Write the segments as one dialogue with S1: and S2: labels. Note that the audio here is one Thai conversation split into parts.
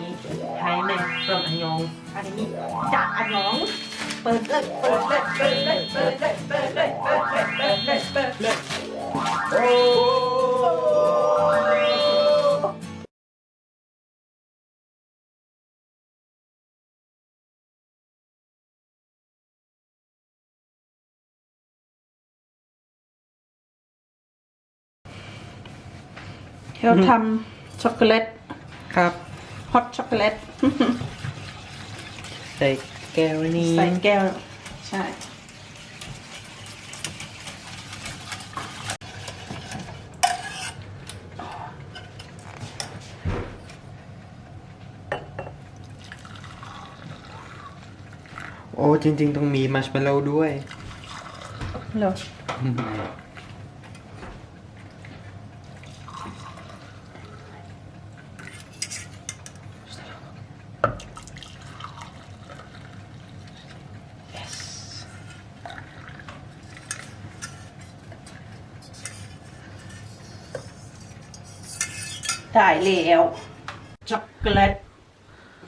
S1: นี่ไทยแม่ from อันยองอันนี้จากอันยอง เปิดเลยเปิดเลยเปิดเลยเปิดเลยเปิดเลยเปิดเลยเปิดเลยเปิดเลยโอ้ เราทำช็อกโกแลต
S2: ครับ
S1: ฮอตช็อกโกแลต
S2: ใส่แก้วนี้
S1: ใส่แก้ว ใช่
S2: โอ้จริง ๆ ต้องมีมัชเมลโล่ด้วย
S1: เหรอ ได้แล้วช็อกโกแลต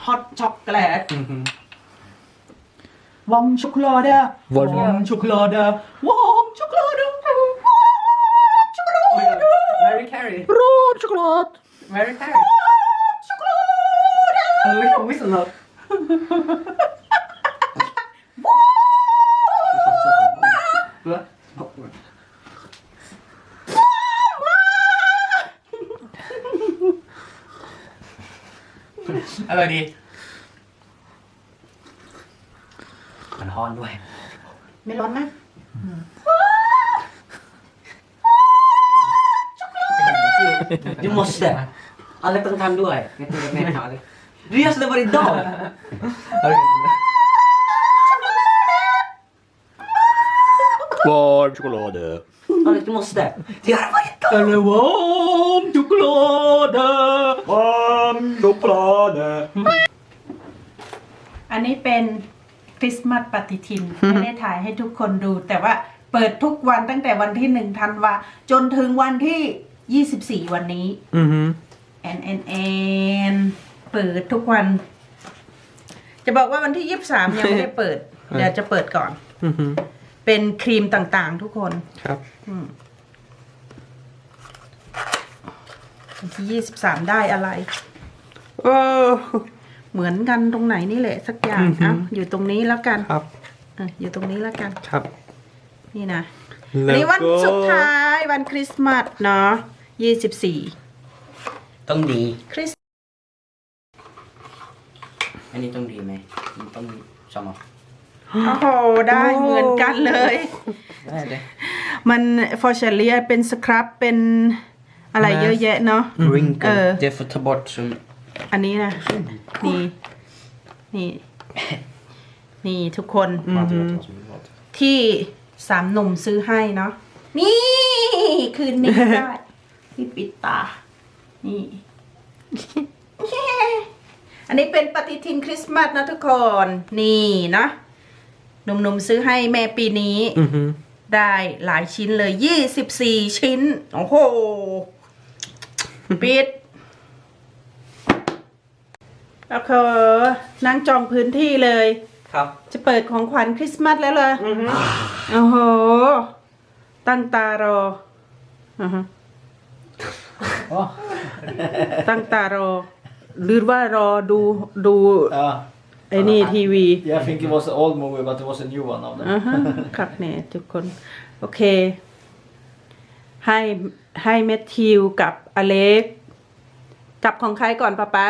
S1: ฮอตช็อกโกแลตวอมช็อกโกแลต
S2: วอม
S1: วอมช็อกโกแลตวอมช็อกโกแลตวอมช็อกโกแลต
S2: Mary Carey
S1: โรสช็อกโกแลต
S2: Mary Carey
S1: ช็อกโกแลต
S2: เฮ้ยผม
S3: อร่อยดี มันฮ้อนด้วย
S1: ไม่ร้อนนะ
S3: ยูมอสเดอะไรต้องทำด้วยไม่ต้งแม่ทำอยไรเรียสเลเว
S2: อร์
S3: ดอกวอร์มช็
S1: อกโกแลตอะไร
S3: ที่มอสเดที่อะไร
S1: วะอะไรวอร์มช็อกโกแลต
S2: Varm choklad.
S1: อันนี้เป็นคริสต์มาสปฏิทิน ไม่ได้ถ่ายให้ทุกคนดู แต่ว่าเปิดทุกวันตั้งแต่วันที่หนึ่งธันวาจนถึงวันที่ยี่สิบสี่วันนี้
S2: อือฮึ
S1: แอนแอนแอนเปิดทุกวัน จะบอกว่าวันที่ยี่สิบสามยังไม่ได้เปิด เดี๋ยวจะเปิดก่อน
S2: อือฮึ
S1: เป็นครีมต่างๆ ทุกคน
S2: ครับ
S1: อืมวันที่ยี่สิบสามได้อะไร
S2: โอ้
S1: เหมือนกันตรงไหนนี่แหละ สักอย่าง
S2: อือฮึ
S1: อะอยู่ตรงนี้แล้วกัน
S2: ครับ
S1: อะอยู่ตรงนี้แล้วกัน
S2: ครับ
S1: นี่นะ
S2: แล้ว
S1: นี่วัน
S2: ก็
S1: สุดท้ายวันคริสต์มาสเนาะยี่สิบสี่
S3: ต้องดี
S1: คริส
S3: อันนี้ต้องดีไหมมันต้องสมอง
S1: โอ้โหได้เหมือนกันเลย
S3: ได้เลย
S1: มันฟอร์เชเลียเป็นสครับเป็นอะไรเยอะแยะเนาะ
S3: Wrinkle.
S1: Eh.
S3: Det får ta bort som...
S1: อันนี้นะ นี่ นี่ นี่ทุกคนที่สามหนุ่มซื้อให้เนาะ นี่ คืนนี้ได้ที่ปิดตา นี่ อันนี้เป็นปฏิทินคริสต์มาสนะทุกคน นี่นะ หนุ่มๆซื้อให้แม่ปีนี้
S2: อือฮึ
S1: ได้หลายชิ้นเลยยี่สิบสี่ชิ้น โอ้โห ปิด แล้วก็นั่งจองพื้นที่เลย
S2: ครับ
S1: จะเปิดของขวัญคริสต์มาสแล้วเลยโอ้โห ตั้งตารออือฮะตั้งตารอ หรือว่ารอดูดู
S4: Ja.
S1: ไอ้นี่ทีวี
S4: Jag think it was an old movie but it was a new one of them.
S1: อ่าฮะครับเนี่ยทุกคน โอเค ให้ให้แมทธิวกับอเล็ก กับของใครก่อนป๊าป๊า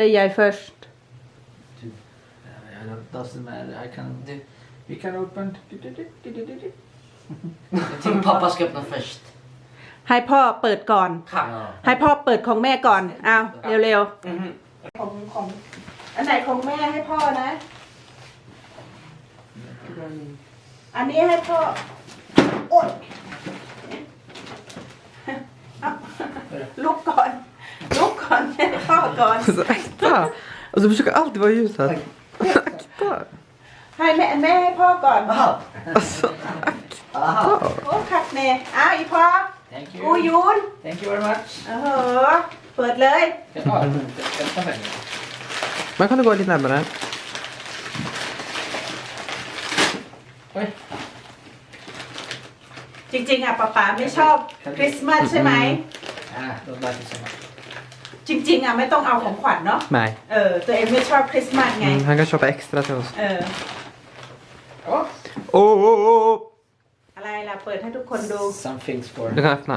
S1: รใหญ่ first
S4: Yeah, that doesn't matter. I can... We can open...
S3: Jag tycker pappa ska öppna först.
S1: ให้พ่อเปิดก่อน
S3: Ja.
S1: ให้พ่อเปิดของแม่ก่อนเอาเร็วๆของของอันไหนของแม่ให้พ่อนะ อันนี้ให้พ่อ โอ๊ย Luckan! Luckan! Hakan!
S2: Alltså, akta! Alltså, försöker alltid vara ljus här. Akta!
S1: Hej, med, med
S3: hakan!
S2: Alltså, akta!
S1: Och tack med! Aj, pa! God jul!
S4: Thank you very much! Jaha!
S2: Men kan du gå lite närmare?
S4: Oj.
S1: จริงๆอะป๊าป๊าไม่ชอบคริสต์มาสใช่ไหม
S4: Ah, då lär det sig.
S1: จริงๆอะไม่ต้องเอาของขวัญเนาะ
S2: Nej.
S1: เออตัวเองไม่ชอบคริสต์มาสไง
S2: Mm, han kan köpa extra till oss.
S1: เออ
S4: Oh.
S2: Åh! Oh, oh, oh.
S1: อะไรล่ะเปิดให้ทุกคนดู
S4: Some things for...
S2: Du kan öppna.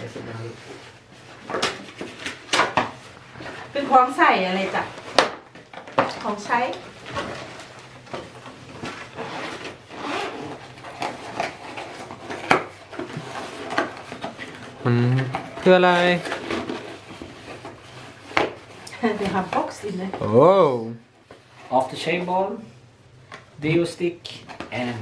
S4: Yes, it will.
S1: เป็นของใส่อะไรจ้ะของใช้
S2: Mm. Hur är det?
S1: เดี๋ยวหาบ็อกซ์อินเลย
S2: Oh!
S4: Aftershave ball, deo stick, and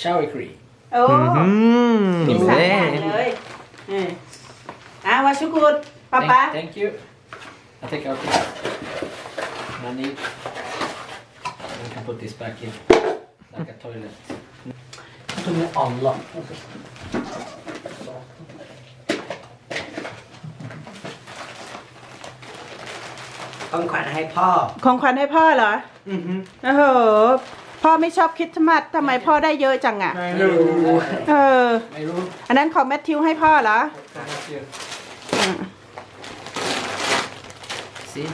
S4: shower cream.
S1: โอ้
S2: Mhm.
S1: มีสามอย่าง
S2: Nej.
S1: เลยเอออ่าวาชุกุดป๊า
S4: Thank,
S1: ป๊า
S4: thank you. I take out this. Money. We can put this back in like a toilet.
S3: De är alla. ของขวัญให้พ่อ
S1: ของขวัญให้พ่อเหรอ
S3: อือฮึ
S1: โอ้โห พ่อไม่ชอบคริสต์มาสทำไมพ่อได้เยอะจังอะ
S3: ไม่รู้
S1: เออ
S4: My room.
S1: อันนั้นของแมทธิวให้พ่อเหรอ
S4: Thank you.
S1: อืม
S4: See?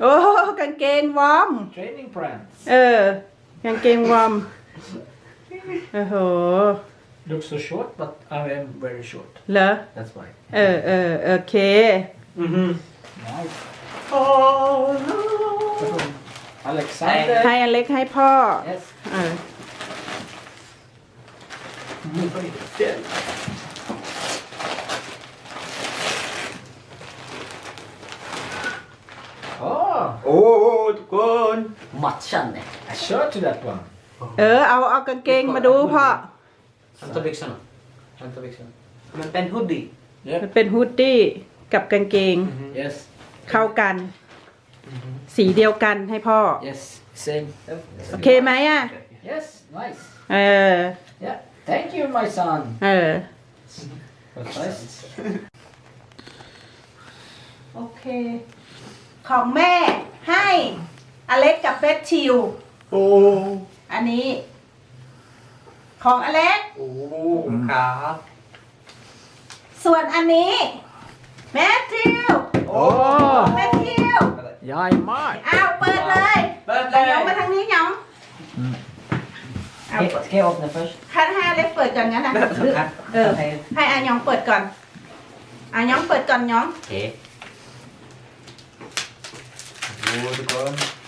S1: โอ้กางเกงวอร์ม
S4: Training pants.
S1: เออกางเกงวอร์ม โอ้โห
S4: Looks so short, but I am very short.
S1: เหรอ
S4: That's why.
S1: เออเออโอเค
S3: อือฮึ
S4: Nice.
S3: โอ้
S4: Alexander.
S1: ให้อเล็กให้พ่อ
S4: Yes.
S1: เออ
S4: Oh,
S3: โอ้ทุกคนมัดฉันเนี่ย
S4: a shirt to that one.
S1: เออเอาเอากางเกงมาดูพ่อ
S3: Hämta byxorna. Hämta byxorna. Men en hoodie.
S1: มันเป็นฮูดดี้กับกางเกง
S4: Yes.
S1: เข้ากัน สีเดียวกันให้พ่อ
S4: Yes. Same.
S1: โอเคไหมอะ
S4: Yes. Nice.
S1: เออ
S4: Yeah. Thank you, my son.
S1: เออ
S4: That's nice.
S1: โอเค ของแม่ให้อเล็กกับเฟสชิล
S3: โอ้
S1: อันนี้ ของอเล็ก
S3: โอ้ครับ
S1: ส่วนอันนี้แมทธิว
S3: โอ้
S1: แมทธิว
S2: Jajamän!
S1: อ้าวเปิดเลย
S3: เปิดเล
S1: เอา
S3: ย
S1: ยองมาทางนี้ยองเอา
S3: Ska ska jag öppna först?
S1: คันให้อเล็กเปิดก่อนงั้นนะเออ ให้อายองเปิดก่อนอายองเปิดก่อนยอง
S3: Okej.
S4: Varsågod.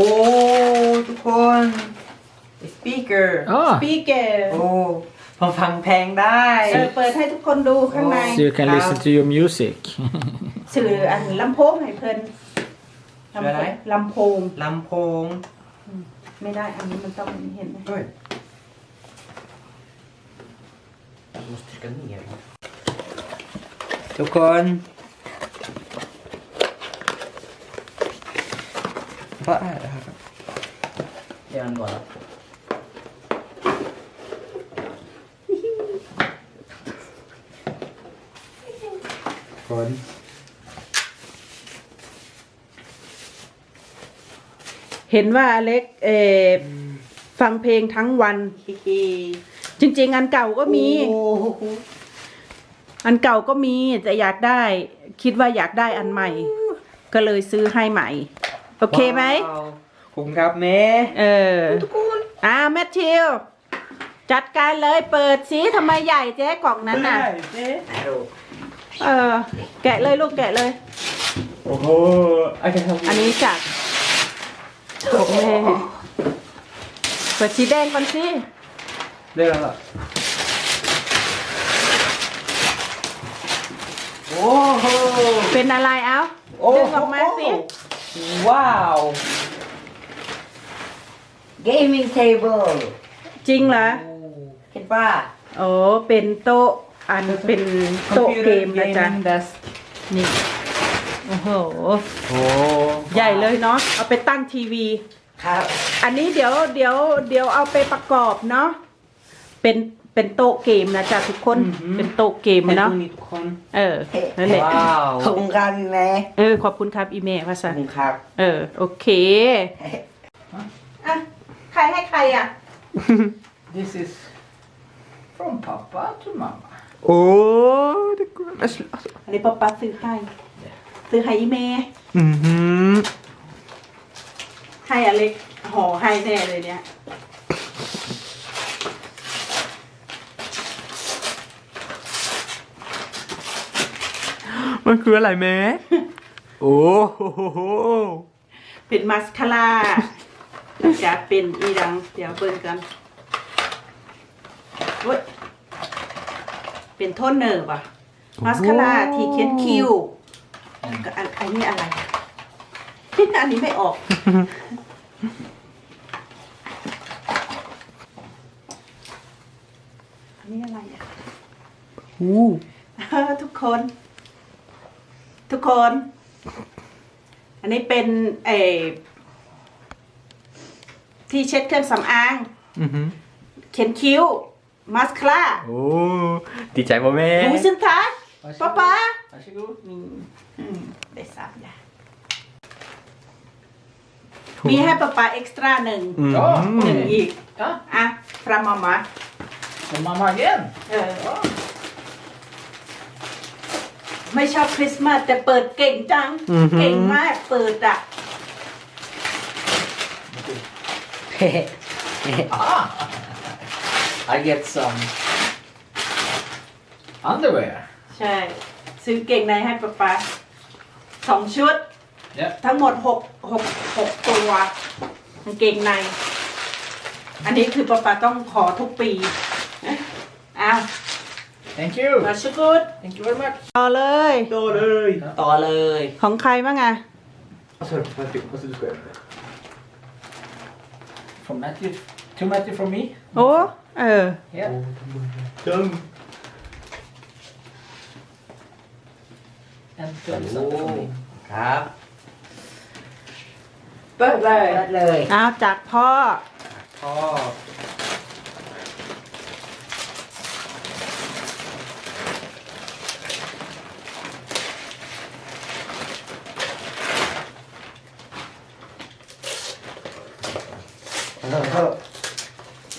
S3: Åh, ทุกคน speaker
S4: Ah.
S1: ปีเกอร์
S3: โอ้ผมฟังเพลงได้
S1: เออเปิดให้ทุกคนดูข้างใน
S4: So you can listen to your music.
S1: สื่ออันลำโพงให้เพิ่นลำโพงลำโพง
S3: ลำโพง
S1: ไม่ได้ อันนี้มันต้องเห็นไหม
S3: เฮ้ย Jag måste trycka ner. ทุกคน Vad är det här? Gör den bara.
S2: คน
S1: เห็นว่าอเล็กเออฟังเพลงทั้งวัน จริง ๆ อันเก่าก็มี อันเก่าก็มีแต่อยากได้ คิดว่าอยากได้อันใหม่ ก็เลยซื้อให้ใหม่ โอเคไหม
S3: ว้าวขอบคุณครับแม่
S1: เอออ่าแมทธิวจัดการเลยเปิดสิทำไมใหญ่เจ๊กล่องนั้นน่ะ
S3: ไหนดู
S1: เออ แกะเลยลูกแกะเลย
S3: โอ้โหไอ้แค่ทำ
S1: อันนี้จากโอเคเปิดสีแดงก่อนสิ
S3: เรื่องอะไรโอ้โห
S1: เป็นอะไรเอ้าดึงออกมาสิ
S3: ว้าว gaming table
S1: จริงเหรอ
S3: เห็นป่ะ
S1: โอ้เป็นโต๊ะอันเป็นโต๊ะเกมนะจ๊ะ
S3: desk
S1: นี่ โอ้โห
S2: โอ้
S1: ใหญ่เลยเนาะเอาไปตั้งทีวี
S3: ครับ
S1: อันนี้เดี๋ยวเดี๋ยวเดี๋ยวเอาไปประกอบเนาะเป็นเป็นโต๊ะเกมนะจ๊ะทุกคนเป็นโต๊ะเกม
S2: เห็น
S1: เนาะ
S2: ตรงนี้ทุกคน
S1: เออนั่นแหละ
S2: ว้าว
S3: ขอบคุณครับพี่แม่
S1: เออขอบคุณครับอีเมลภา
S3: ข
S1: ษา
S3: อบคุณครับ
S1: เออ โอเคอะใค รให้ใครอะ
S4: This is from Papa to Mama.
S2: โอ้ทุกคน
S1: อันนี้ป๊าป๊าซื้อให้ซื้อให้อีเมล
S2: อือหือ
S1: ให้อเล็กห่อให้แน่เลยเนี่ย
S2: มันคืออะไรแม่ โอ้โห
S1: เป็นมาสคาร่าแล้ว จะเป็นอีดัง เดี๋ยวเบิ่งกันเว้ยเป็นโทนเนอร์ป่ะมาสคาร่าที่เขียนคิ้วก็อันอันนี้อะไรอะอันนี้ไม่ออก อันนี้อะไรอะ
S2: อู้
S1: เออทุกคน ทุกคน อันนี้เป็นเออ ที่เช็ดเครื่องสำอาง
S2: อือหือ
S1: เขียนคิ้ว มาสคาร่า
S2: โอ้ดีใจป่ะแม่
S1: หูสินท้ายป๊าป๊า
S4: Varsågod.
S1: อืมได้สามอย่างมีให้ป๊าป๊าเอ็กซ์ตร้าหนึ่ง
S2: อืม
S4: Ja,
S1: หนึ่ง
S4: okej.
S1: อีก
S4: Ja,
S1: อะฟรามามา
S4: och mamma igen.
S1: เออไม่ชอบคริสต์มาสแต่เปิดเก่งจังเก่งมากเปิดอะ
S4: Ah! I get some underwear.
S1: ใช่ ซื้อเก่งในให้ป๊าป๊าสองชุด
S4: Yep.
S1: ทั้งหมดหกหกหกตัวกางเกงใน อันนี้คือป๊าป๊าต้องขอทุกปีอ้าว
S4: Thank you.
S1: มาชุกุด
S4: Thank you very much.
S1: ต่อเลย
S2: โตเลย
S3: ต่อเลย
S1: ของใครบ้างอะ
S2: Alltså, Matthew, vad ska du skoja med?
S4: From Matthew. To Matthew from me.
S1: โอ้ เออ
S4: Yeah.
S2: Dum.
S4: And to something from me.
S3: ครับ
S1: เปิดเลย
S3: เปิดเลย
S1: เอาจากพ่อ
S2: พ่อ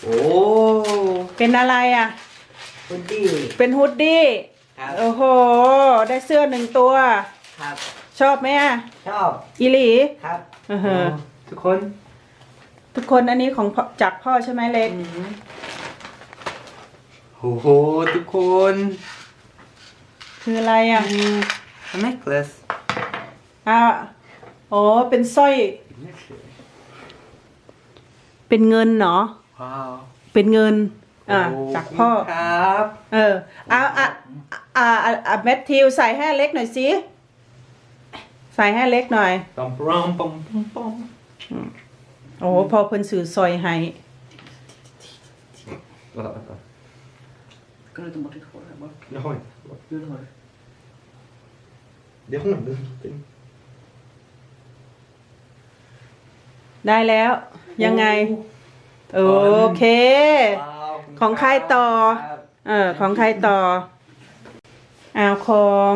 S2: โอ้
S1: เป็นอะไรอะ
S3: คุณดี
S1: เป็นฮุดดี้
S3: ครับ
S1: โอ้โห ได้เสื้อหนึ่งตัว
S3: ครับ
S1: ชอบไหมอะ
S3: ชอบ
S1: อีหลี
S3: ครับ
S1: อือฮะ
S2: ทุกคน
S1: ทุกคนอันนี้ของพ่อจากพ่อใช่ไหมเล็ก
S2: โอ้โหทุกคน
S1: คืออะไรอะ
S2: A necklace
S1: อ่าอ๋อเป็นสร้อย เป็นเงินเนาะ
S2: ว้าว
S1: เป็นเงิน อ่า
S2: โจา
S1: กพ่อ
S2: ครับ
S1: เออเอาอะอ่าอ่าอะแมทธิวใส่ให้เล็กหน่อยสิใส่ให้เล็กหน่อย
S2: ปอมปอมปอมปอมปอม
S1: โอ้พอเพิ่นสื่อซอยให้
S2: Vänta, vänta.
S3: Kan du ta bort ditt hår här bak?
S2: Jag har inte.
S3: Du har
S2: Det har inte någonting.
S1: ได้แล้ว ยังไง โอเค ของใครต่อ เออ ของใครต่อเอาของ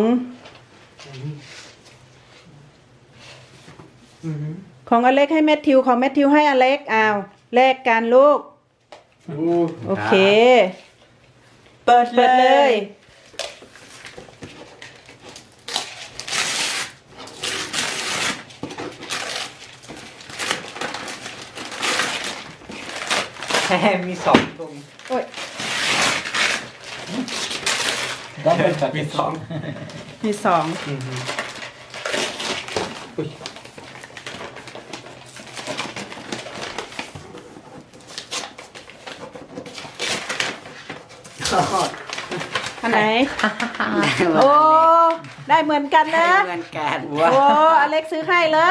S2: อือหือ
S1: ของอเล็กให้แมทธิวของแมทธิวให้อเล็กอ้าวแลกกันลูก
S2: โอ้
S1: โอเค เปิดเปิดเลย
S2: มีสองตรง
S1: โอ้ย
S4: Double
S2: มี
S4: package.
S2: สอง
S1: มีสอง
S2: อือหืออุ้ย
S1: อันไหน
S3: โอ้
S1: โอ้ ได้เหมือนกันนะ
S3: เหมือนกัน
S1: โอ้อเล็กซื้อให้เหรอ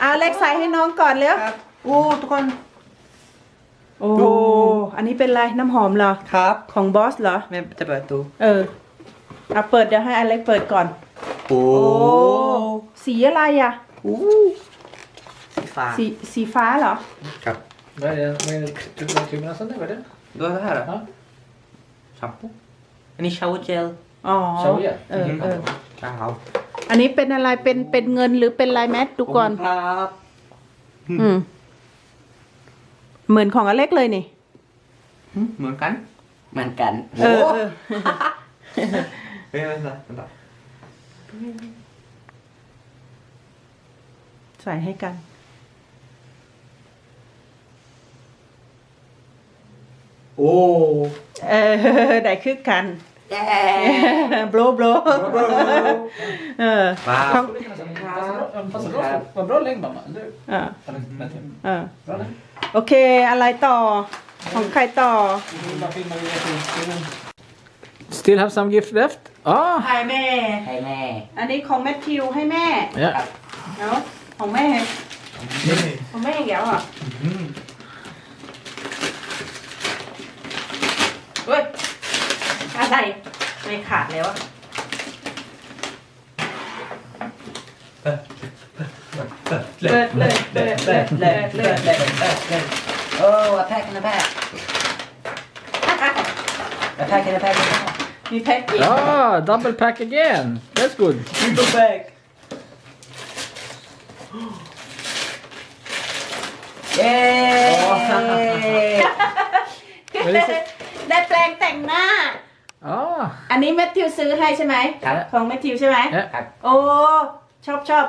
S1: เอาอเล็กใส่ให้น้องก่อนเร็ว
S2: ครับโอ้ทุกคน
S1: โอ้อันนี้เป็นอะไรน้ำหอมเหรอ
S2: ครับ
S1: ของบอสเหรอ
S2: แม่จะเปิดตู้
S1: เออเอาเปิดเดี๋ยวให้อเล็กเปิดก่อน
S2: โอ้
S1: โอ้สีอะไรอะ
S3: สีฟ้า
S1: สีสีฟ้าเหรอ
S2: ครับ
S4: Vad är det? Vad är det? Du vill ha kryddorna sen? Vad är det?
S2: ดู det här då
S4: Ja.
S2: แชมพูอันนี้ชาวเจล
S1: อ๋อ
S4: ชาวเวียด
S1: เออเออ
S2: เจ้า
S1: อันนี้เป็นอะไรเป็นเป็นเงินหรือเป็นลายแมทดูก่อน
S3: ครับ
S1: อืม เหมือนของอเล็กเลยนี่
S2: เหมือนกัน
S3: เหมือนกัน
S1: เออเออ
S2: เฮ้ย vänta vänta
S1: ใส่ให้กัน
S2: โอ้
S1: เออ ได้คือกัน
S3: เย้
S1: โบลโบลเออ
S2: ว้าว
S1: ของ
S4: Fast det var, vad bra längd mamma, eller hur?
S1: เออ
S4: Eller, vänta.
S1: เออ
S4: Bra längd.
S1: โอเค อะไรต่อ ของใครต่อ
S4: Bara filma via filmen. Still have some gift left? Ah!
S1: ให้แม่
S3: ให้แม่
S1: อันนี้ของแมทธิวให้แม่
S4: Ja.
S1: เนาะของแม่ ของแม่แก้วอะเฮ้ย อะไร ไม่ขาดแล้วอะเปิด เลยเปิดเลยเปิดเลยเปิดเลย
S3: โอ้ a pack and a pack a pack and a pack and a pack
S1: มีแพ็กอีก
S4: Ah, double pack again. That's good.
S2: triple bag
S3: เย้
S1: ได้แปลงแต่งหน้า
S4: Ah.
S1: อันนี้แมทธิวซื้อให้ใช่ไหม
S3: ครับ
S1: ของแมทธิวใช่ไหม
S4: Ja.
S3: ครับ
S1: โอ้ ชอบชอบ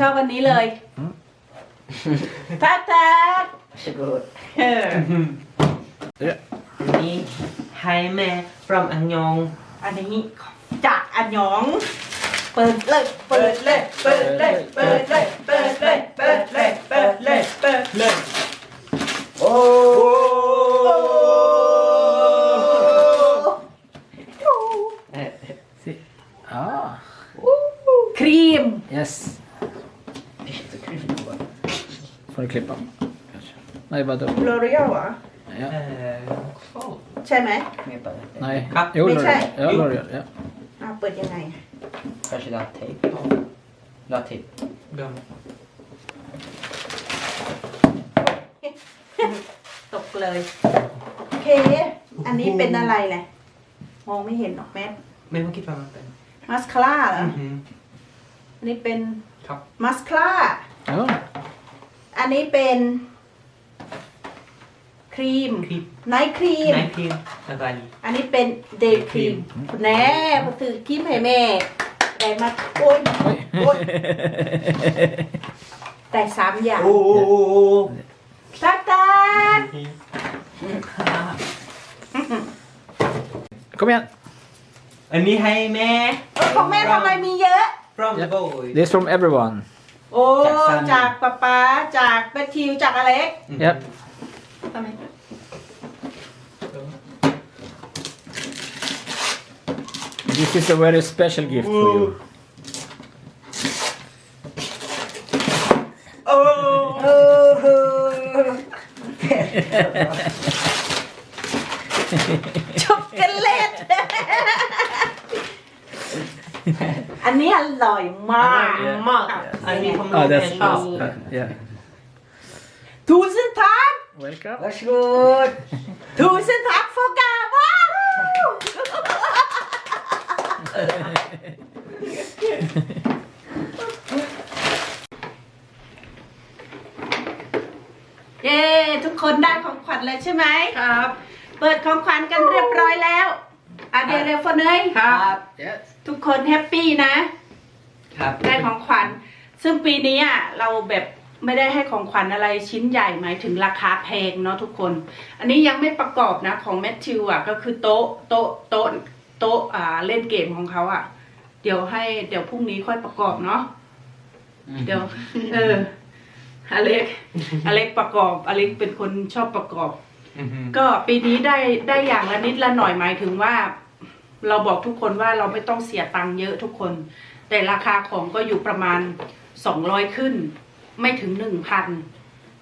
S1: ชอบอันนี้เลย
S4: อืม
S1: ทักทัก
S3: varsågod
S1: เออ
S4: Ja.
S2: นี่ให้แม่ from อันยอง
S1: อันนี้จากอันหยอง เปิดเลย เปิดเลย เปิดเลย เปิดเลย เปิดเลย เปิดเลย เปิดเลย เปิดเลย
S3: โอ้
S4: See. Ah.
S1: ครีม
S4: Yes. Får du klippa? Kanske. Nej, bara dubbel.
S1: โลเรียลเหรอ
S4: Ja.
S2: เอ่อ
S1: ใช่ไหม
S3: ไม่เปิด
S4: Nej.
S2: Kapp.
S4: Jo,
S1: Men
S4: L'Oreal.
S1: tjej.
S4: Ja, L'Oreal. Ja.
S1: อ้าวเปิดยังไง
S3: kanske du har tejp du har tejp
S2: เดิม
S1: ตกเลย โอเค อันนี้เป็นอะไรแหละมองไม่เห็นหรอกแมท
S2: ไม่ต้องคิดว่ามันเป็น
S1: มาสคาร่าเหรอ
S2: อือหือ
S1: อันนี้เป็น
S2: ครับ
S1: มาสคาร่า
S4: Ja.
S1: อันนี้เป็นครีม
S2: ครีม
S1: ไนท์ครีม
S2: ไนท์ครีมอะไร
S1: อันนี้เป็นเดย์ครีมแน่พอถือครีมให้แม่ได้มาโอ้ยโอ้ยแต่สามอย่าง
S2: โอ้โห
S1: ตักตัก
S4: Kom igen.
S2: อันนี้ให้แม่
S1: เออของแม่ทำไมมีเยอะ
S2: from the boy
S4: This from everyone.
S1: โอ้
S2: จากสามี
S1: จากป๊าป๊าจากแบททิวจากอเล็ก
S4: Yep.
S1: ทำไม
S4: This is a very special gift for you.
S2: โอ้
S1: เออช็อกโกแลต อันนี้อร่อยมาก
S2: มากอันนี้ผม
S4: Oh,
S2: แม่
S4: that's
S2: ชอบ
S4: uh, yeah.
S1: Tusen tack!
S4: Welcome.
S3: varsågod
S1: Tusen tack för gåvan! เย้ทุกคนได้ของขวัญเลยใช่ไหมครับ เปิดของขวัญกันเรียบร้อยแล้ว อะเดี๋ยวเร็วฟนเนย
S3: ครับ
S4: Yes.
S1: ทุกคนแฮปปี้นะ
S3: ครับ
S1: ได้ของขวัญ ซึ่งปีนี้อะเราแบบไม่ได้ให้ของขวัญอะไรชิ้นใหญ่หมายถึงราคาแพงเนาะทุกคน อันนี้ยังไม่ประกอบนะของแมทธิวอะก็คือโต๊ะโต๊ะโต๊ะโต๊ะอ่าเล่นเกมของเขาอะ เดี๋ยวให้เดี๋ยวพรุ่งนี้ค่อยประกอบเนาะเดี๋ยว เอออเล็กอเล็กประกอบอเล็กเป็นคนชอบประกอบ
S2: อือหือ
S1: ก็ปีนี้ได้ได้อย่างละนิดละหน่อยหมายถึงว่า เราบอกทุกคนว่าเราไม่ต้องเสียตังค์เยอะทุกคน แต่ราคาของก็อยู่ประมาณสองร้อยขึ้น ไม่ถึงหนึ่งพัน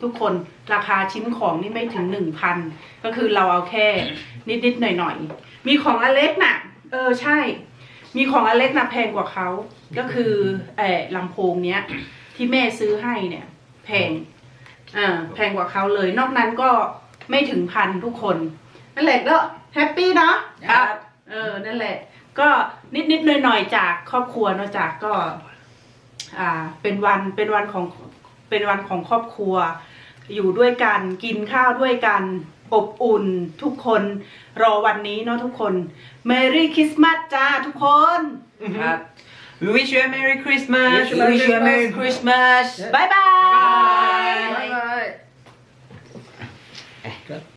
S1: ทุกคนราคาชิ้นของนี่ไม่ถึงหนึ่งพันก็คือเราเอาแค่นิดๆหน่อยๆมีของอเล็กน่ะ เออใช่ มีของอเล็กน่ะแพงกว่าเขาก็คือเออลำโพงเนี้ย ที่แม่ซื้อให้เนี่ย แพงอ่าแพงกว่าเขาเลย นอกนั้นก็ ไม่ถึงพันทุกคนนั่นแหละก็แฮปปี้เนาะ
S3: ครับ
S1: เออนั่นแหละ ก็นิดนิดหน่อยหน่อยๆจากครอบครัวเนอะจากก็ อ่า เป็นวันเป็นวันของเป็นวันของครอบครัว อยู่ด้วยกันกินข้าวด้วยกันอบอุ่นทุกคนรอวันนี้เนาะทุกคน Merry Christmas จ้าทุกคน
S3: ครับ
S2: We wish you a Merry Christmas
S3: We wish you a Merry Christmas
S1: บ๊ายบาย
S4: Bye bye.